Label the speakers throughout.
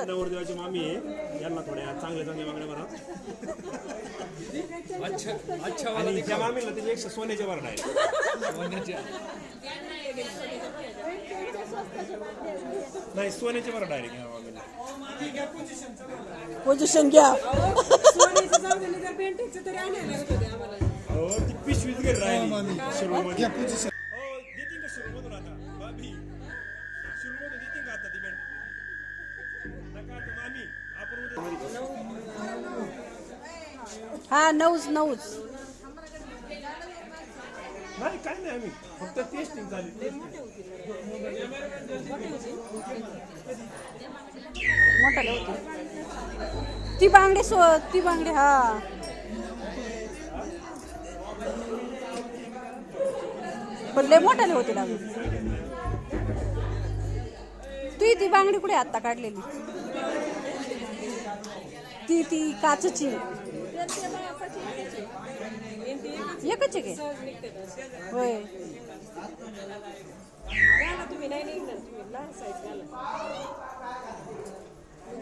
Speaker 1: कर.
Speaker 2: नवरदेवाची मामी आहे. यांना थोड्या चांगल्या चांगल्या मागण्या बरा
Speaker 3: अच्छा अच्छा
Speaker 2: आणि त्या मामीला त्याच्यापेक्षा सोन्याच्या बरं आहे.
Speaker 3: वाला
Speaker 2: नाही सोन्याच्या बरं डायरेक्ट ह्या मामीला
Speaker 1: पोझिशन घ्या.
Speaker 4: सोन्याचं जाऊ दे नाही तर पेंटिंगचं तरी आणायला लागत होते आम्हाला
Speaker 2: हो ती पिशवीच घरी राहिली शिरूरमध्ये देतील
Speaker 1: हा नऊच नऊच.
Speaker 2: नाही काय नाही आम्ही. फक्त टेस्टिंग झाली
Speaker 1: मोठाले होते. ती बांगडी सो ती बांगडी हा. पण लय मोठाले होते लागू तू ती बांगडी कुठे आत्ता काढलेली? ती ती काचची. एकच आहे होय.
Speaker 4: तुम्ही नाही निघणार तुम्ही लहान साईज घाला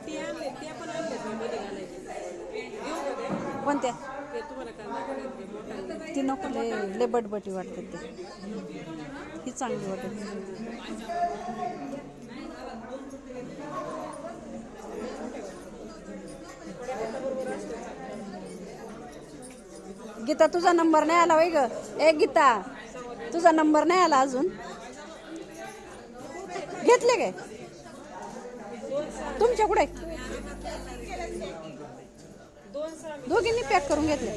Speaker 4: ती आणले त्या पण आणले मध्ये घालायचे. घेऊ का त्या?
Speaker 1: कोणत्या?
Speaker 4: ते तुम्हाला नको ते
Speaker 1: लय बटबटी वाटते ते. ही चांगली वाटत गीता तुझा नंबर नाही आला वय ग. ए गीता तुझा नंबर नाही आला अजून. घेतले काय? तुमच्या कुठे? दोघींनी पॅक करून घेतले.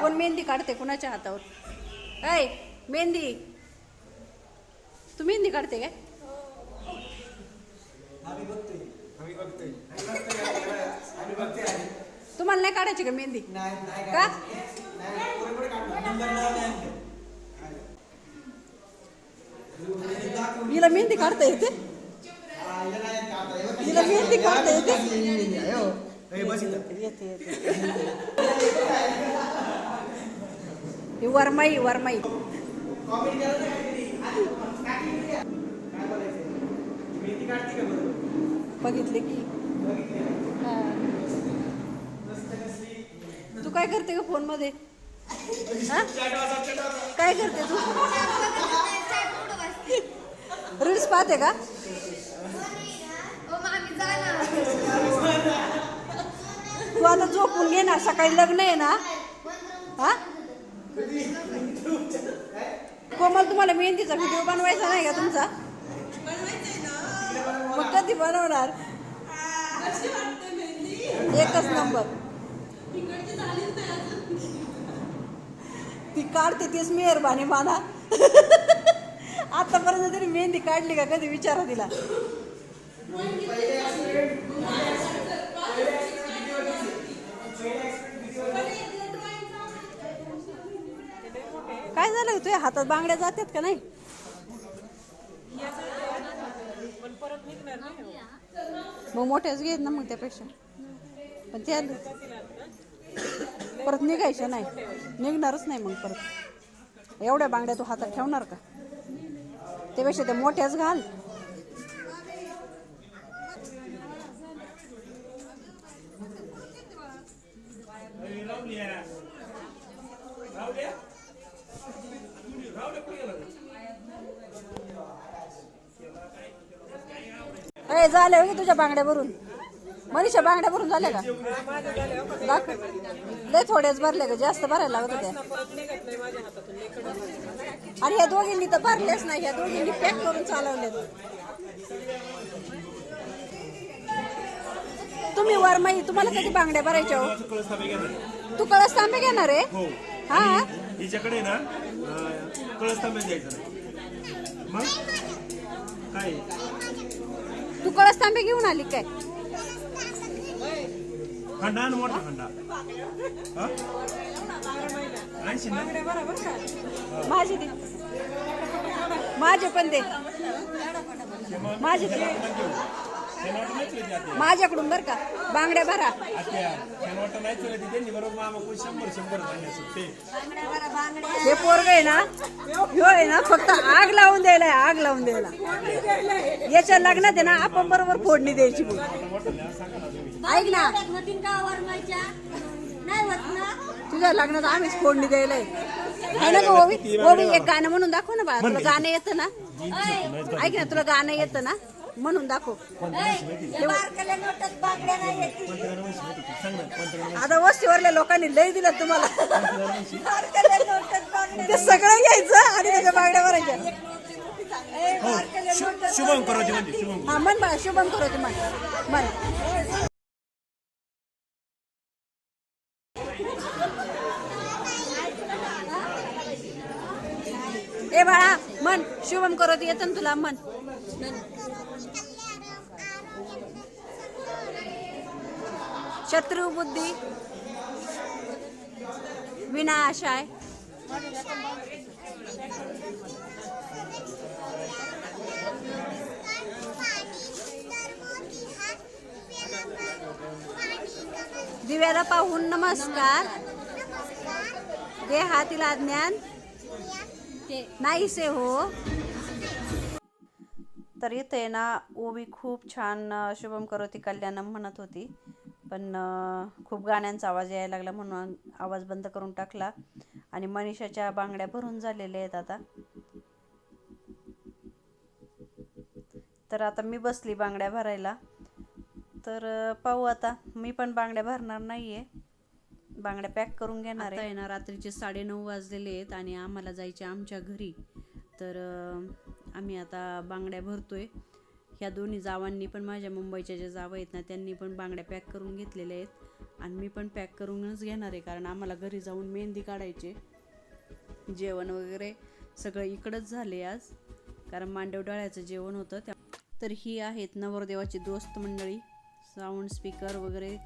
Speaker 1: कोण मेहंदी काढते? कुणाच्या हातावर? ऐ मेहंदी. तू मेहंदी काढते काय? तुम्हाला नाही काढायची का मेहंदी? का? तिला मेहंदी काढता येते? तिला मेहंदी काढता येते? येते ही वरमाई वरमाई. बघितले की? तू काय करते का फोनमध्ये काय करते तू? रील्स पाहते का? तू आता झोपून घे ना सकाळी लग्न आहे ना. हा? कोमल तुम्हाला मेहंदीचा व्हिडिओ बनवायचा नाही का तुमचा? मग कधी बनवणार? एकच नंबर. ती काढते तीच मेहरबानी माना आतापर्यंत तरी मेहंदी काढली का? कधी विचारा तिला. काय झालं तुझ्या हातात बांगड्या जातात का नाही? मग मोठ्याच घेत ना मग त्यापेक्षा. पण त्या परत निघायच्या नाही. निघणारच नाही मग परत. एवढ्या बांगड्या तू हातात ठेवणार का? त्यापेक्षा त्या मोठ्याच घाल. अरे झाले हो की तुझ्या बांगड्या भरून. मनीषा बांगड्या भरून झाल्या का? दाखव. लय थोड्याच भरल्या का जास्त भरायला लागत होत्या. आणि ह्या दोघींनी तर भरलेच नाही ह्या दोघींनी पॅक करून चालवले तुम्ही वरमाई तुम्हाला कधी बांगड्या भरायच्या हो? तू कळस तांबे घेणार आहे?
Speaker 2: हो.
Speaker 1: हा?
Speaker 2: हिच्याकडे ना कळस तांबे द्यायचं नाही मग? काय?
Speaker 1: तू कळस तांबे घेऊन आली काय?
Speaker 2: खंडा आणि मोठा खंडा. हा? ना?
Speaker 1: माझे दे. माझे पण दे. माझे माझ्याकडून बर का? बांगड्या भरा. हे पोरग आहे ना ह्यो आहे ना फक्त आग लावून द्यायला आहे, आग लावून द्यायला. याच्या लग्नात आहे ना आपण बरोबर फोडणी द्यायची ऐक ना. तुझ्या लग्नात आम्हीच फोडणी द्यायला आहे. है ना गं ओवी? ओवी एक गाणं म्हणून दाखव ना बा तुला गाणं येतं ना? ऐक ना तुला गाणं येतं ना? म्हणून दाखव. आता वस्तीवरल्या लोकांनी लय दिलं तुम्हाला. ते सगळं घ्यायचं आणि त्याच्या बागड्या भरायच्या.
Speaker 2: शुभम करोती शुभम.
Speaker 1: हा मन बा शुभम करो ते मन मन ए बाळा मन शुभम करत येत ना तुला मन शत्रु बुद्धी. विनाशाय. दिव्याला पाहून नमस्कार. दे हातीला ज्ञान नाहीसे हो. तर इथे ना ओवी खूप छान शुभम करोती कल्याणम म्हणत होती. पण खूप गाण्यांचा आवाज यायला लागला म्हणून आवाज बंद करून टाकला. आणि मनीषाच्या बांगड्या भरून झालेल्या आहेत आता. तर आता मी बसली बांगड्या भरायला. तर पाहू आता. मी पण बांगड्या भरणार नाहीये. बांगड्या पॅक करून घेणार आहे. ना रात्रीचे साडेनऊ वाजलेले आहेत आणि आम्हाला जायचे आमच्या घरी. तर आम्ही आता बांगड्या भरतोय. ह्या दोन्ही जावांनी पण माझ्या मुंबईच्या ज्या जावा आहेत ना त्यांनी पण बांगड्या पॅक करून घेतलेल्या आहेत. आणि मी पण पॅक करूनच घेणार आहे कारण आम्हाला घरी जाऊन मेहंदी काढायचे जेवण वगैरे सगळं इकडंच झाले आज कारण मांडव डाळ्याचं जेवण होतं त्या तर ही आहेत नवरदेवाची दोस्त मंडळी. साऊंड स्पीकर वगैरे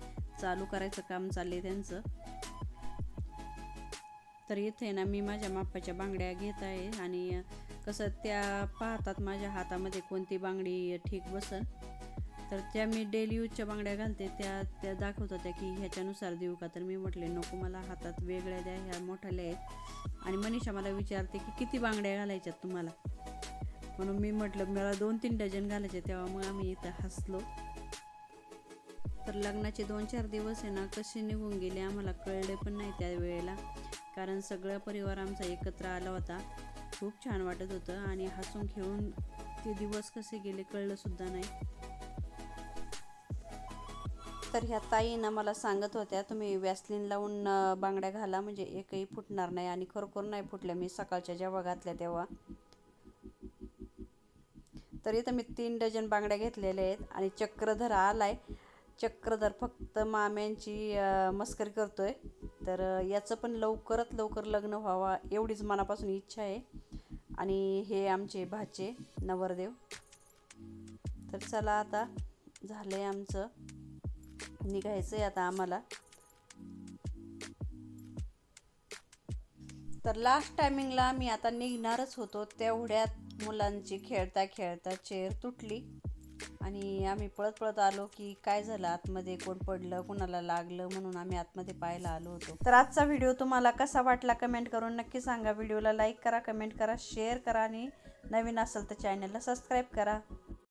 Speaker 1: चालू करायचं काम चालले त्यांचं. तर इथे ना मी माझ्या मापाच्या बांगड्या घेत आहे आणि कसं त्या पाहतात माझ्या हातामध्ये कोणती बांगडी ठीक बसन. तर त्या मी डेली यूजच्या बांगड्या घालते त्या त्या दाखवत होत्या की ह्याच्यानुसार देऊ का. तर मी म्हटले नको मला हातात वेगळ्या द्या ह्या मोठ्याल्या आहेत. आणि मनीषा मला विचारते की किती बांगड्या घालायच्यात तुम्हाला? म्हणून मी म्हटलं मला दोन तीन डझन घालायचे तेव्हा मग आम्ही इथं हसलो. तर लग्नाचे दोन चार दिवस आहे ना कसे निघून गेले आम्हाला कळले पण नाही त्या वेळेला. कारण सगळा परिवार आमचा एकत्र आला होता. खूप छान वाटत होतं आणि हसून खेळून ते दिवस कसे गेले कळलंसुद्धा नाही. तर ह्या ताईनं मला सांगत होत्या तुम्ही वॅसलिन लावून बांगड्या घाला म्हणजे एकही फुटणार नाही आणि खरोखर नाही फुटल्या. मी सकाळच्या जेव्हा घातल्या तेव्हा. तर इथं मी तीन डझन बांगड्या घेतलेल्या आहेत आणि चक्रधर आलाय. चक्रधर फक्त माम्यांची मस्करी मस्करी करतोय. तर याचं पण लवकरात लवकर लग्न व्हावा एवढीच मनापासून इच्छा आहे. आणि हे आमचे भाचे नवरदेव. तर चला आता झालंय आमचं. निघायचंय आता आम्हाला. तर लास्ट टायमिंगला मी आता निघणारच होतो. तेवढ्यात मुलांची खेळता खेळता चेअर तुटली. आणि आम्ही पळत पळत आलो की काय झालं? आतमध्ये कोण पडलं कोणाला लागलं म्हणून आम्ही आतमध्ये पाहायला आलो होतो. तर आजचा व्हिडिओ तुम्हाला कसा वाटला कमेंट करून नक्की सांगा. व्हिडिओला लाईक करा कमेंट करा शेअर करा आणि नवीन असेल तर चॅनलला सबस्क्राईब करा.